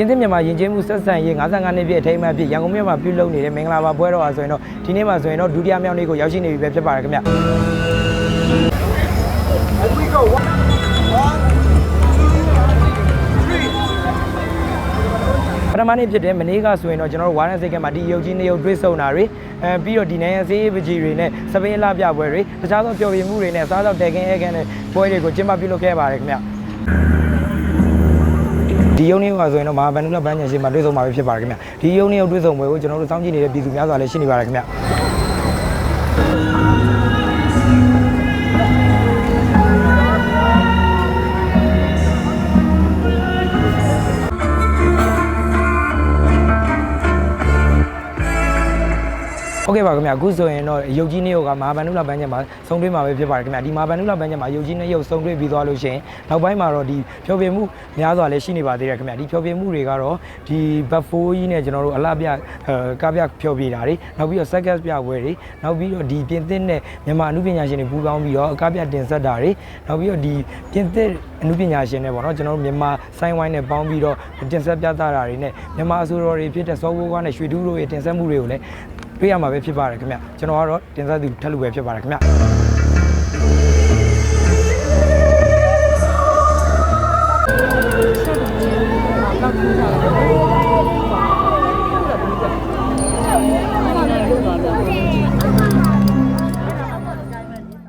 ပြင်သစ်မြန်မာယဉ်ကျေးမှုဆက်ဆံရေး55နှစ်ပြည့်အထိမ်းအမှတ်ဖြစ်ရန်ကုန်မြို့မှာပြုလုပ်နေတဲ့မင်္ဂလာပါပွဲတော်အားဆိုရင်တော့ဒီနေ့မှာဆိုရင်တော့ဒုတိယမြောက်နေ့ကိုရောက်ရှိနေပြီပဲဖြစ်ပါတယ်ခင်ဗျပထမနေ့ဖြစ်တဲ့မနေ့ကဆိုရင်တော့ကျွန်တော်တို့ဝါရန်စိတ်ကမှာဒီရုပ်ကြီးနှစ်ရုပ်တွေ့ဆုံတာတွေအဲပြီးတော့ဒီနိုင်ငံစေးပကြီးတွေနဲ့စပင်းလာပြပွဲတွေတခြားသောပျော်ရွှင်မှုတွေနဲ့စားသောက်တဲကင်းအဲကင်းတဲ့ပွဲတွေကိုကျင်းပပြုလုပ်ခဲ့ပါတယ်ခင်ဗျ ဒီယုံနေ့ကဆိုရင်တော့မဟာဗန္ဓုလဘန်းညင်ရှိမှာတွေ့ဆုံမှာပဲဖြစ်ပါတယ်ခင်ဗျဒီယုံနေ့ကိုတွေ့ဆုံပွဲကိုကျွန်တော်တို့စောင့်ကြည့်နေတဲ့ပြည်သူများစွာလည်းရှိနေပါတယ်ခင်ဗျ ဟုတ်ကဲ့ပါခင်ဗျအခုဆိုရင်တော့ရုပ်ကြီးနှစ်ရုပ်ကမဟာဗန္ဓုလပန်းချက်မှာစုံတွဲမှာပဲဖြစ်ပါတယ်ခင်ဗျဒီမဟာဗန္ဓုလပန်းချက်မှာရုပ်ကြီးနှစ်ရုပ်စုံတွဲပြီးသွားလို့ရှိရင်နောက်ပိုင်းမှာတော့ဒီဖြောပြမှုများစွာလည်းရှိနေပါသေးတယ်ခင်ဗျဒီဖြောပြမှုတွေကတော့ဒီဘတ်ဖိုးကြီးနဲ့ကျွန်တော်တို့အလှပြအဲကားပြဖြောပြတာတွေနောက်ပြီးတော့ second ပြပွဲတွေနောက်ပြီးတော့ဒီပြင်သစ်နဲ့မြန်မာအမှုပညာရှင်တွေပူးပေါင်းပြီးတော့ကားပြတင်ဆက်တာတွေနောက်ပြီးတော့ဒီပြင်သစ်အမှုပညာရှင်တွေပေါ့နော်ကျွန်တော်တို့မြန်မာဆိုင်းဝိုင်းနဲ့ပေါင်းပြီးတော့တင်ဆက်ပြသတာတွေနဲ့မြန်မာအစိုးရတွေဖြစ်တဲ့စောဘိုးကနဲ့ရွှေတူးတို့ရဲ့တင်ဆက်မှုတွေကိုလည်း တွေ့ရမှာပဲဖြစ်ပါတယ်ခင်ဗျကျွန်တော်ကတော့တင်ဆက်သူထက်လူပဲဖြစ်ပါတယ်ခင်ဗျ